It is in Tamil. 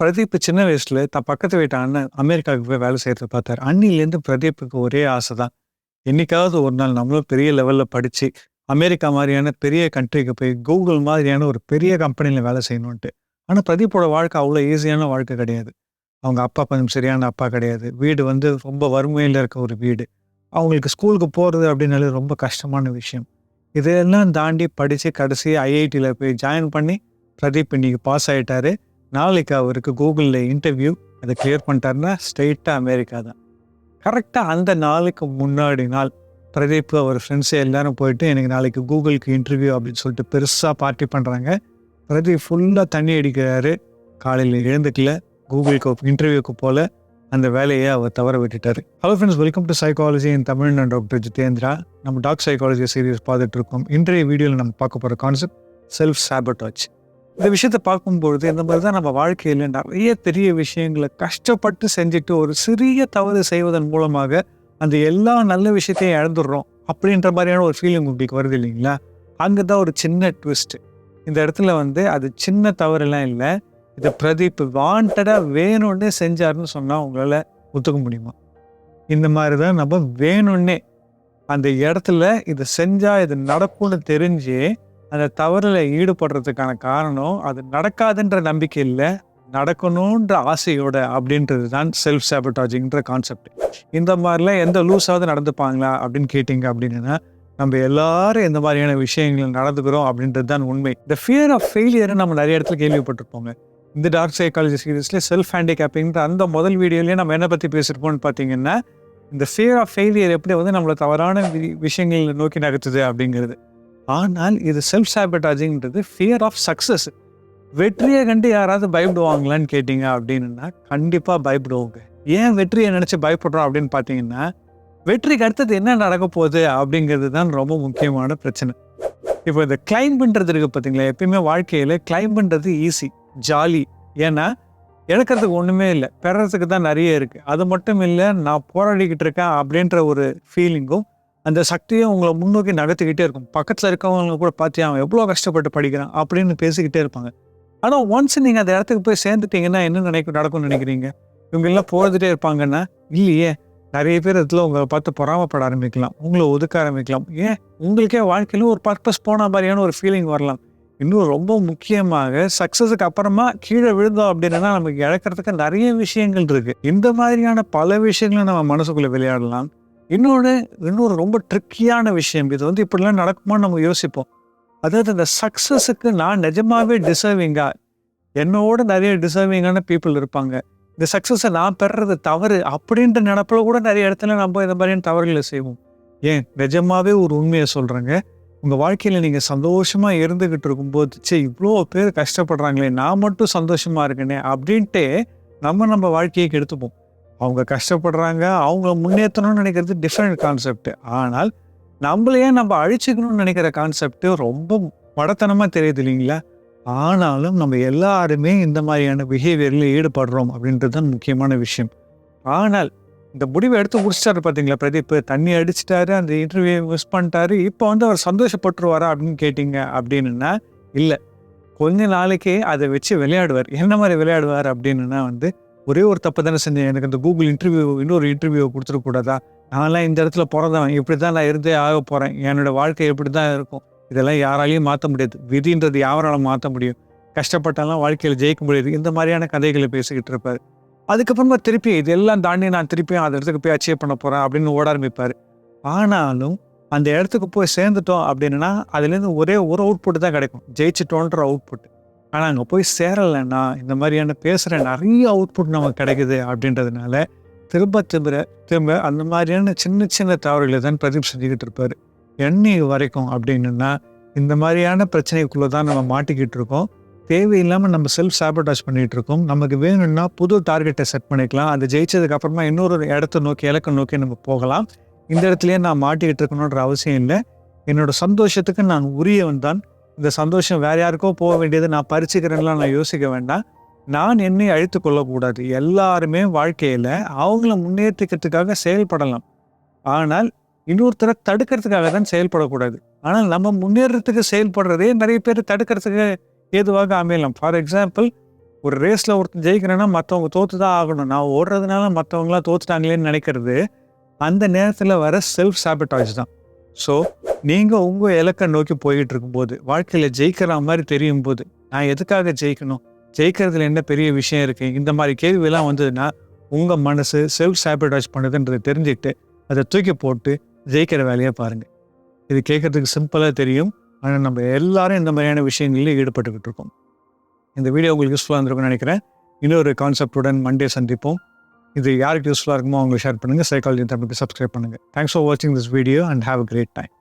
பிரதீப் சின்ன வயசுல தான் பக்கத்து வீட்டு அண்ணன் அமெரிக்காவுக்கு போய் வேலை செய்யறத பார்த்தாரு. அன்னிலேருந்து பிரதீப்புக்கு ஒரே ஆசை தான் என்னைக்காவது ஒரு நாள் நம்மளும் பெரிய லெவலில் படித்து அமெரிக்கா மாதிரியான பெரிய கண்ட்ரிக்கு போய் கூகுள் மாதிரியான ஒரு பெரிய கம்பெனியில் வேலை செய்யணுன்ட்டு ஆனால் பிரதீப்போட வாழ்க்கை அவ்வளோ ஈஸியான வாழ்க்கை கிடையாது. அவங்க அப்பா கொஞ்சம் சரியான அப்பா கிடையாது. வீடு வந்து ரொம்ப வறுமையில் இருக்க ஒரு வீடு. அவங்களுக்கு ஸ்கூலுக்கு போகிறது அப்படின்னாலே ரொம்ப கஷ்டமான விஷயம். இதெல்லாம் தாண்டி படித்து கடைசி ஐஐடியில் போய் ஜாயின் பண்ணி பிரதீப் இன்னைக்கு பாஸ் ஆகிட்டாரு நாளைக்கு அவருக்கு கூகுளில் இன்டர்வியூ அதை கிளியர் பண்ணிட்டாருன்னா ஸ்ட்ரெயிட்டாக அமெரிக்கா தான். கரெக்டாக அந்த நாளுக்கு முன்னாடி நாள் பிரதீப் அவர் ஃப்ரெண்ட்ஸே எல்லாரும் போயிட்டு எனக்கு நாளைக்கு கூகுளுக்கு இன்டர்வியூ அப்படின்னு சொல்லிட்டு பெருசாக பார்ட்டி பண்ணுறாங்க பிரதீப் ஃபுல்லாக தண்ணி அடிக்கிறாரு. காலையில் எழுந்துக்கல கூகுளுக்கு இன்டர்வியூக்கு போல அந்த வேலையை அவர் தவற விட்டுட்டார். Hello friends welcome to psychology in Tamil நான் டாக்டர் ஜிதேந்திரா நம்ம டாக் சைக்காலஜி சீரியஸ் பார்த்துட்டு இருக்கோம். இன்றைய வீடியோவில் நம்ம பார்க்க போகிற கான்செப்ட் செல்ஃப் சாபட்டாச் இந்த விஷயத்த பார்க்கும்பொழுது இந்த மாதிரி தான் நம்ம வாழ்க்கையில் நிறைய பெரிய விஷயங்களை கஷ்டப்பட்டு செஞ்சுட்டு ஒரு சிறிய தவறு செய்வதன் மூலமாக அந்த எல்லா நல்ல விஷயத்தையும் இழந்துடுறோம் அப்படின்ற மாதிரியான ஒரு ஃபீலிங் உங்களுக்கு வருது இல்லைங்களா? அங்கே தான் ஒரு சின்ன ட்விஸ்ட் இந்த இடத்துல வந்து அது சின்ன தவறுலாம் இல்லை. இதை பிரதீப் வாண்டடாக வேணும்னே செஞ்சாருன்னு சொன்னால் உங்களால் ஒத்துக்க முடியுமா? இந்த மாதிரி தான் நம்ம வேணும்னே அந்த இடத்துல இதை செஞ்சால் இது நடக்கும்னு தெரிஞ்சு அந்த தவறில் ஈடுபடுறதுக்கான காரணம் அது நடக்காதுன்ற நம்பிக்கை இல்லை நடக்கணுன்ற ஆசையோட அப்படின்றது தான் செல்ஃப் சாபட்டாஜிங்கிற கான்செப்ட் இந்த மாதிரிலாம் எந்த லூஸாவது நடந்துப்பாங்களா அப்படின்னு கேட்டிங்க அப்படின்னா நம்ம எல்லாரும் இந்த மாதிரியான விஷயங்கள் நடந்துக்கிறோம் அப்படின்றது தான் உண்மை. இந்த ஃபியர் ஆஃப் ஃபெயிலியரை நம்ம நிறைய இடத்துல கேள்விப்பட்டிருப்போங்க. இந்த டார்க் சைக்காலஜி சீரீஸில் செல்ஃப் ஹேண்டிகேப்பிங்கிற அந்த முதல் வீடியோலேயே நம்ம என்ன பற்றி பேசியிருப்போம்னு பார்த்தீங்கன்னா இந்த ஃபியர் ஆஃப் ஃபெயிலியர் எப்படி வந்து நம்மளை தவறான வி- விஷயங்களை நோக்கி நகர்த்துது அப்படிங்கிறது. ஆனால் இது செல்ஃப் சாபிட்டாஜிங்கிறது ஃபியர் ஆஃப் சக்ஸஸ் வெற்றியை கண்டு யாராவது பயப்படுவாங்களான்னு கேட்டிங்க அப்படின்னா கண்டிப்பாக பயப்படுவாங்க. ஏன் வெற்றியை நினச்சி பயப்படுறோம் அப்படின்னு பார்த்தீங்கன்னா வெற்றிக்கு அடுத்தது என்ன நடக்க போகுது அப்படிங்கிறது தான் ரொம்ப முக்கியமான பிரச்சனை. இப்போ இந்த கிளைம் பண்ணுறது இருக்குது பார்த்தீங்களா எப்பயுமே வாழ்க்கையில் கிளைம் பண்ணுறது ஈஸி ஜாலி ஏன்னா இழக்கிறதுக்கு ஒன்றுமே இல்லை. பெறறதுக்கு தான் நிறைய இருக்குது அது மட்டும் இல்லை நான் போராடிக்கிட்டு இருக்கேன் அப்படின்ற ஒரு ஃபீலிங்கும் அந்த சக்தியும் உங்களை முன்னோக்கி நகர்த்திக்கிட்டே இருக்கும். பக்கத்தில் இருக்கவங்க கூட பார்த்து அவன் எவ்வளோ கஷ்டப்பட்டு படிக்கிறான்? அப்படின்னு பேசிக்கிட்டே இருப்பாங்க. ஆனால் ஒன்ஸ் நீங்கள் அந்த இடத்துக்கு போய் சேர்ந்துட்டீங்கன்னா என்ன நினைக்க நடக்கும்னு நினைக்கிறீங்க? இவங்க எல்லாம் போகிறதுட்டே இருப்பாங்கன்னா இல்லையே நிறைய பேர் இதில் உங்களை பார்த்து பொறாமப்பட ஆரம்பிக்கலாம். உங்களை ஒதுக்க ஆரம்பிக்கலாம். ஏன்? உங்களுக்கே வாழ்க்கையிலும் ஒரு பர்பஸ் போன மாதிரியான ஒரு ஃபீலிங் வரலாம். இன்னும் ரொம்ப முக்கியமாக சக்ஸஸுக்கு அப்புறமா கீழே விழுந்தோம் அப்படின்னா நமக்கு இழக்கிறதுக்கு நிறைய விஷயங்கள் இருக்குது இந்த மாதிரியான பல விஷயங்களை நம்ம மனசுக்குள்ளே விளையாடலாம். இன்னொன்று இன்னொரு ரொம்ப ட்ரிக்கியான விஷயம். இது வந்து இப்படிலாம் நடக்குமான்னு நம்ம யோசிப்போம். அதாவது இந்த சக்ஸஸுக்கு நான் நிஜமாவே டிசர்விங்கா என்னோட நிறைய டிசர்விங்கான பீப்புள் இருப்பாங்க. இந்த சக்ஸஸை நான் பெறுறது தவறு அப்படின்ற நினப்பில் கூட நிறைய இடத்துல நம்ம இந்த மாதிரியான தவறுகளை செய்வோம். ஏன்? நிஜமாவே ஒரு உண்மையை சொல்கிறேங்க உங்கள் வாழ்க்கையில் நீங்கள் சந்தோஷமாக இருந்துக்கிட்டு இருக்கும்போது சே இவ்வளோ பேர் கஷ்டப்படுறாங்களே நான் மட்டும் சந்தோஷமாக இருக்கேனே அப்படின்ட்டு நம்ம நம்ம வாழ்க்கையை கெடுத்துப்போம். அவங்க கஷ்டப்படுறாங்க அவங்கள முன்னேற்றணும்னு நினைக்கிறது டிஃப்ரெண்ட் கான்செப்ட் ஆனால் நம்மளையே நம்ம அழிச்சுக்கணும்னு நினைக்கிற கான்செப்ட் ரொம்ப மடத்தனமாக தெரியுது இல்லைங்களா? ஆனாலும் நம்ம எல்லாருமே இந்த மாதிரியான பிஹேவியரில் ஈடுபடுறோம் அப்படின்றது தான் முக்கியமான விஷயம். ஆனால் இந்த முடிவை எடுத்து முடிச்சிட்டாரு பார்த்தீங்களா பிரதீப்? தண்ணி அடிச்சிட்டாரு அந்த இன்டர்வியூ மிஸ் பண்ணிட்டாரு. இப்போ வந்து அவர் சந்தோஷப்பட்டுருவாரா அப்படின்னு கேட்டிங்க அப்படின்னா இல்லை. கொஞ்ச நாளைக்கே அதை வச்சு விளையாடுவார். என்ன மாதிரி விளையாடுவார் அப்படின்னா வந்து ஒரே ஒரு தப்பு தானே செஞ்சேன். எனக்கு இந்த கூகுள் இன்டர்வியூ இன்னொரு இன்டர்வியூ கொடுத்துடக்கூடாதா நான்லாம் இந்த இடத்துல பிறந்தவன். இப்படி தான் நான் இருந்தே ஆக போகிறேன் என்னோட வாழ்க்கை இப்படி தான் இருக்கும். இதெல்லாம் யாராலையும் மாற்ற முடியாது. விதின்றது யாராலும் மாற்ற முடியும்? கஷ்டப்பட்டாலாம் வாழ்க்கையில் ஜெயிக்க முடியாது. இந்த மாதிரியான கதைகளை பேசிக்கிட்டு இருப்பார். அதுக்கப்புறமா திருப்பி இதெல்லாம் தாண்டி நான் திருப்பியும் அந்த இடத்துக்கு போய் அச்சீவ் பண்ண போகிறேன் அப்படின்னு ஓட ஆரம்பிப்பார். ஆனாலும் அந்த இடத்துக்கு போய் சேர்ந்துட்டோம் அப்படின்னா அதுலேருந்து ஒரே ஒரு அவுட்புட் தான் கிடைக்கும். ஜெயிச்சிட்டோன்ற அவுட்புட் ஆனால் அங்கே போய் சேரலைன்னா இந்த மாதிரியான பேசுகிற நிறைய அவுட்புட் நமக்கு கிடைக்குது அப்படின்றதுனால திரும்ப திரும்ப திரும்ப அந்த மாதிரியான சின்ன சின்ன தவறுகளை தான் பிரதீப் செஞ்சுக்கிட்டு இருப்பார். என்னை வரைக்கும் அப்படின்னா இந்த மாதிரியான பிரச்சனைக்குள்ளே தான் நம்ம மாட்டிக்கிட்டு இருக்கோம். தேவையில்லாமல் நம்ம செல்ஃப் சாபட்டாச் பண்ணிகிட்டு இருக்கோம். நமக்கு வேணும்னா புது டார்கெட்டை செட் பண்ணிக்கலாம். அது ஜெயிச்சதுக்கு அப்புறமா இன்னொரு இடத்த நோக்கி இலக்கை நோக்கி நம்ம போகலாம். இந்த இடத்துலையே நான் மாட்டிக்கிட்டு இருக்கணுன்ற அவசியம் இல்லை. என்னோடய சந்தோஷத்துக்கு நான் உரியவன் தான். இந்த சந்தோஷம் வேற யாருக்கோ போக வேண்டியது நான் பறிச்சுக்கிறேன்லாம் நான் யோசிக்க வேண்டாம். நான் என்னை அழித்து கொள்ளக்கூடாது. எல்லாருமே வாழ்க்கையில் அவங்கள முன்னேற்றிக்கிறதுக்காக செயல்படலாம். ஆனால் இன்னொருத்தரை தடுக்கிறதுக்காக தான் செயல்படக்கூடாது. ஆனால் நம்ம முன்னேறத்துக்கு செயல்படுறதே நிறைய பேர் தடுக்கிறதுக்கு ஏதுவாக அமையலாம். ஃபார் எக்ஸாம்பிள் ஒரு ரேஸில் ஒருத்தன் ஜெயிக்கிறேன்னா மற்றவங்க தோற்று தான் ஆகணும். நான் ஓடுறதுனால மற்றவங்களாம் தோத்துட்டாங்களேன்னு நினைக்கிறது அந்த நேரத்தில் வர செல்ஃப் சாபிட்டாய்ஸ் தான். ஸோ நீங்கள் உங்கள் இலக்கை நோக்கி போய்கிட்டு இருக்கும்போது வாழ்க்கையில் ஜெயிக்கிற மாதிரி தெரியும் போது நான் எதுக்காக ஜெயிக்கணும்? ஜெயிக்கிறதுல என்ன பெரிய விஷயம் இருக்குது இந்த மாதிரி கேள்வியெல்லாம் வந்ததுன்னா உங்கள் மனசு செல்ஃப் சாபிட்டாய்ஸ் பண்ணுதுன்றதை தெரிஞ்சுக்கிட்டு அதை தூக்கி போட்டு ஜெயிக்கிற வேலையை பாருங்கள் இது கேட்கறதுக்கு சிம்பிளாக தெரியும். ஆனால் நம்ம எல்லாரும் இந்த மாதிரியான விஷயங்களில் ஈடுபட்டுக்கிட்டு இருக்கோம். இந்த வீடியோ உங்களுக்கு யூஸ்ஃபுல்லாக இருந்திருக்கும்னு நினைக்கிறேன். இன்னொரு கான்செப்டுடன் மண்டே சந்திப்போம். இது யாருக்கு யூஸ்ஃபுல்லாக இருக்குமோ அவங்களுக்கு ஷேர் பண்ணுங்கள் சைக்காலஜி தமிழுக்கு சப்ஸ்கிரைப் பண்ணுங்கள் தேங்க்ஸ் ஃபார் வாட்சிங் this video and have a great time